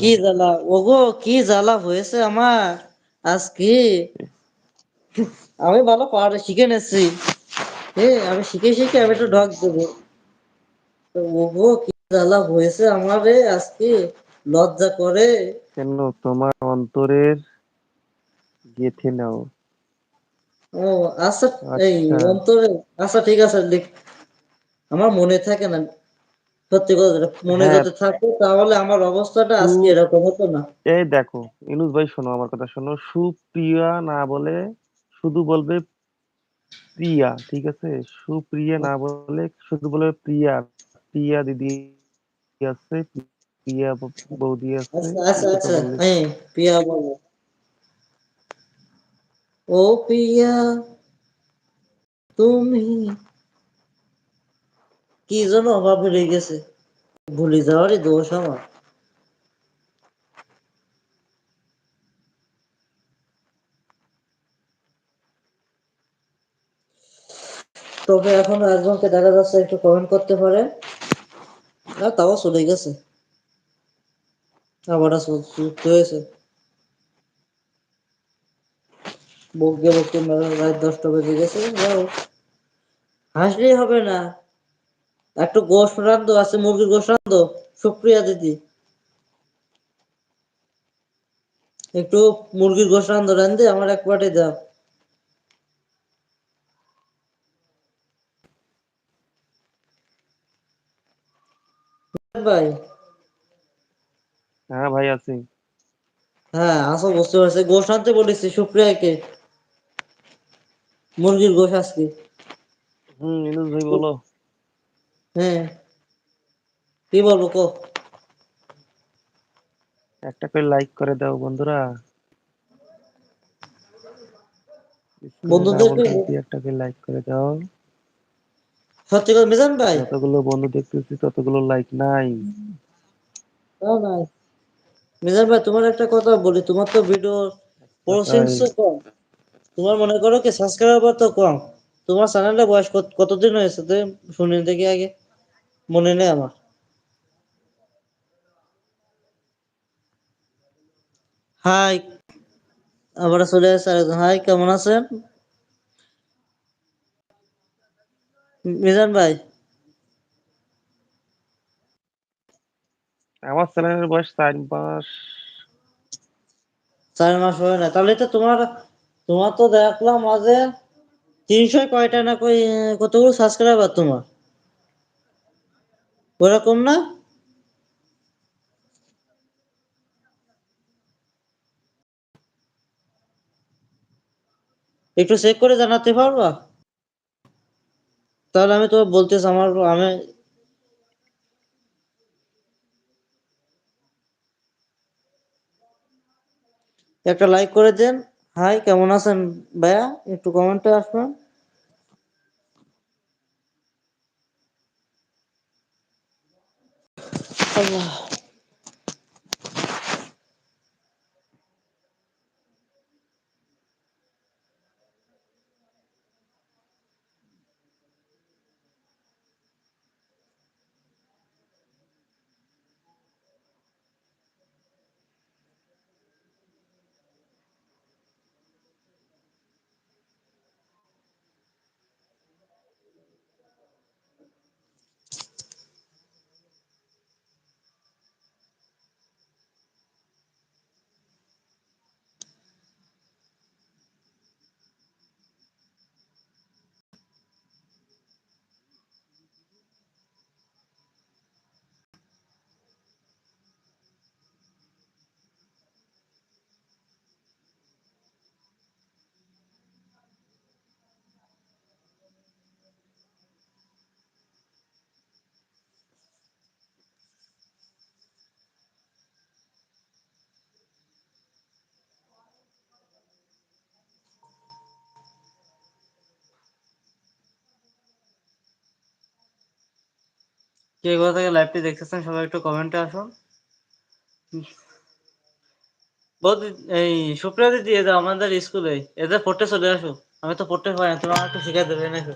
কি জ্বালা? ওগো কি জ্বালা হয়েছে আমার? আজকে? আমি ভালো পাহাড়ে শিখে নিচ্ছি এ আমি শিখে শিখে আমি একটু ঢক দেবো। ওগো কি জ্বালা হয়েছে আমারে আজকে? লজ্জা করে। কেন? তোমার অন্তরের গেথে নাও। ও আচ্ছা এই আচ্ছা। অন্তরে আচ্ছা ঠিক আছে লিখ। আমার মনে থাকে না। সত্যি মনে হ্যাঁ। থাকতো তাহলে আমার অবস্থাটা আজকে এরকম হতো না। এই দেখো ইনুস ভাই শোনো আমার কথা শোনো। সুপ্রিয়া না বলে শুধু বলবে প্রিয়া ঠিক আছে? সুপ্রিয়া না বলে শুধু বলবে প্রিয়া। প্রিয়া দিদি আছে প্রিয়া বৌদি আছে আচ্ছা আচ্ছা আচ্ছা। হ্যাঁ প্রিয়া বলো। ও প্রিয়া তুমি কি যেন অভাব ভুলে গেছে। ভুলে যাওয়ারই দোষ আমার। তবে এখন একজনকে দেখা যাচ্ছে, একটু কমেন্ট করতে পারে। না তাও চলে গেছে। আবার যুক্ত হয়েছে। বকতে বকতে মেলা রাত দশটা বেজে গেছে হাসলেই হবে না। একটু গোশ রান্ধো আছে মুরগির গোশ রান্ধো সুপ্রিয়া দিদি। একটু মুরগির গোশ রান্ধো রান্ধে আমার এক পাটে দাও। ভাই? হ্যাঁ ভাই আছি। হ্যাঁ আসো বুঝতে পারছি। গোশ আনতে বলেছি সুপ্রিয়াকে। মুরগির গোশ আজকে। হুম ভাই বলো। হ্যাঁ। কি বলব কো? একটা করে লাইক করে দাও বন্ধুরা। দিয়ে একটা করে লাইক করে দাও। সত্যি করে মিজান ভাই? যতগুলো বন্ধু দেখতেছি ততগুলো লাইক নাই। নাই মিজান ভাই তোমার একটা কথা বলি তোমার তো ভিডিও প্রসেন্স কম। তোমার মনে করো কি সাবস্ক্রাইবার তো কম। তোমার চ্যানেলটা বয়স কত- কতদিন হয়েছে শুনি দেখি আগে। মনে নেই আমার। হাই আবার চলে আসছে আরেকজন। হাই কেমন আছেন? মিজান ভাই। আমার চ্যানেলের বয়স চার মাস। চার মাস হয় না। তাহলে তো তোমার তোমার তো দেখলাম মাঝে তিনশো কয়টা না কই কতগুলো সাবস্ক্রাইবার তোমার? ওরকম না? একটু চেক করে জানাতে পারবা? তাহলে আমি তো বলতেছি আমার আমি একটা লাইক করে দেন। হাই কেমন আছেন ভাইয়া? একটু কমেন্টে আসবেন। 哎呀 কে কোথা থেকে লাইভটি দেখতেছেন সবাই একটু কমেন্টে আসুন। এই সুপ্রিয়া দিদি এদের আমাদের স্কুলে এদের পড়তে চলে আসো আমি তো পড়তে পারি না তুমি আমাকে শিখাই দেবে নাকি?